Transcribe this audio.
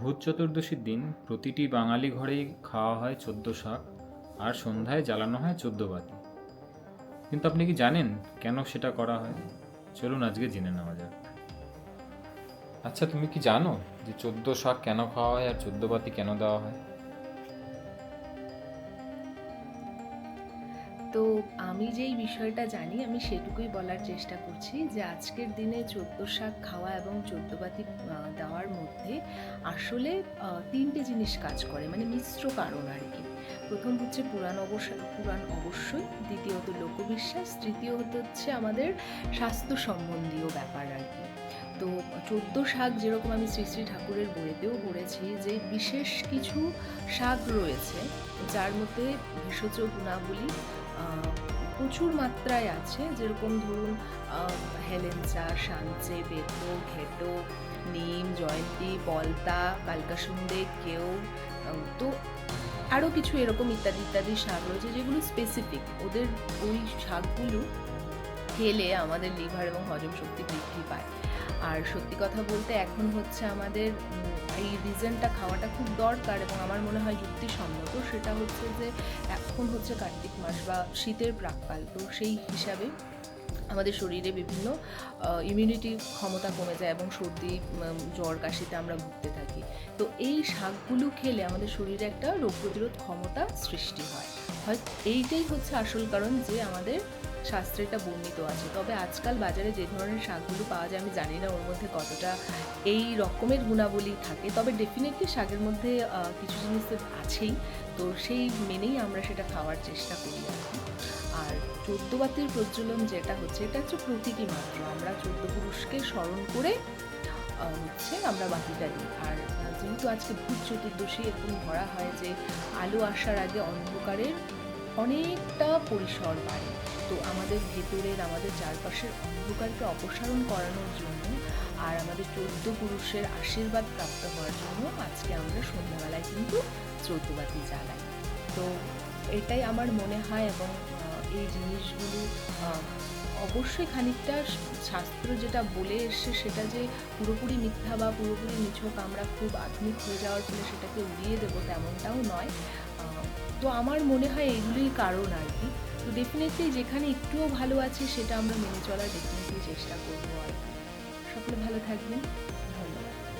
ভূত চতুর্দশীর দিন প্রতিটি বাঙালি ঘরেই খাওয়া হয় চোদ্দ শাক আর সন্ধ্যায় জ্বালানো হয় চোদ্দ বাতি। কিন্তু আপনি কি জানেন কেন সেটা করা হয়? চলুন আজকে জেনে নেওয়া যাক। আচ্ছা তুমি কি জানো যে চোদ্দ শাক কেন খাওয়া হয় আর চোদ্দ বাতি কেন দেওয়া হয়? তো আমি যেই বিষয়টা জানি, আমি সেটুকুই বলার চেষ্টা করছি যে আজকের দিনে চোদ্দ শাক খাওয়া এবং চোদ্দ বাতি দেওয়ার মধ্যে আসলে তিনটে জিনিস কাজ করে মানে মিশ্র কারণ আর কি। প্রথম হচ্ছে পুরাণ অবশ্য পুরাণ অবশ্যই দ্বিতীয়ত লোকবিশ্বাস তৃতীয়ত হচ্ছে আমাদের স্বাস্থ্য সম্বন্ধীয় ব্যাপার আর কি। তো চোদ্দ শাক যেরকম আমি শ্রী শ্রী ঠাকুরের বইতেও পড়েছি যে বিশেষ কিছু শাক রয়েছে, যার মধ্যে ভেষজ গুণাবলী প্রচুর মাত্রায় আছে। যেরকম ধরুন হেলেঞ্চা সাঞ্চে বেতো, ঘেটো, নিম, জয়ন্তী, পলতা, কালকাসুন্দে, কেউ তো আরও কিছু এরকম ইত্যাদি ইত্যাদি শাক রয়েছে যেগুলো স্পেসিফিক ওদের ওই শাকগুলো খেলে আমাদের লিভার এবং হজম শক্তি বৃদ্ধি পায়। আর সত্যি কথা বলতে এখন হচ্ছে আমাদের এই রিজনটা খাওয়াটা খুব দরকার এবং আমার মনে হয় যুক্তিসম্মত সেটা হচ্ছে যে এখন হচ্ছে কার্তিক মাস বা শীতের প্রাককাল, তো সেই হিসাবে আমাদের শরীরে বিভিন্ন ইমিউনিটি ক্ষমতা কমে যায় এবং সর্দি জ্বর, কাশিতে আমরা ভুগতে থাকি। তো এই শাকগুলো খেলে আমাদের শরীরে একটা রোগ প্রতিরোধ ক্ষমতা সৃষ্টি হয়। হয়, এইটাই হচ্ছে আসল কারণ যে আমাদের শাস্ত্রে এটা বর্ণিত আছে। তবে আজকাল বাজারে যে ধরনের শাকগুলো পাওয়া যায়, আমি জানি না ওর মধ্যে কতটা এই রকমের গুণাবলী থাকে। তবে ডেফিনেটলি শাকের মধ্যে কিছু জিনিস আছেই। তো সেই মেনেই আমরা সেটা খাওয়ার চেষ্টা করি আর কি। আর চোদ্দ বাতির প্রজ্বলন যেটা হচ্ছে, এটা হচ্ছে প্রতীকী মাত্র। আমরা চোদ্দ পুরুষকে স্মরণ করে হচ্ছে আমরা বাতিটা দিই। আর যেহেতু আজকে ভূত চতুর্দশী, এরকম ধরা হয় যে আলো আসার আগে অন্ধকারের অনেকটা পরিসর বাড়ে। তো আমাদের ভেতরের, আমাদের চারপাশের অন্ধকারকে অপসারণ করানোর জন্য আর আমাদের চোদ্দ পুরুষের আশীর্বাদ প্রাপ্ত হওয়ার জন্য আজকে আমরা সন্ধ্যাবেলায় কিন্তু চৌদ্দবাতি জ্বালাই। তো এটাই আমার মনে হয় এবং এই জিনিসগুলো অবশ্যই খানিকটা শাস্ত্র যেটা বলে এসছে সেটা যে পুরোপুরি মিথ্যা বা পুরোপুরি নিছক আমরা খুব আধুনিক হয়ে যাওয়ার ফলে সেটাকে উড়িয়ে দেবো তেমনটাও নয়। তো আমার মনে হয় এগুলোই কারণ আর কি। তো ডেফিনেটলি যেখানে একটুও ভালো আছে সেটা আমরা মেনে চলার ডেফিনেটলি চেষ্টা করব আর সকলে ভালো থাকবেন।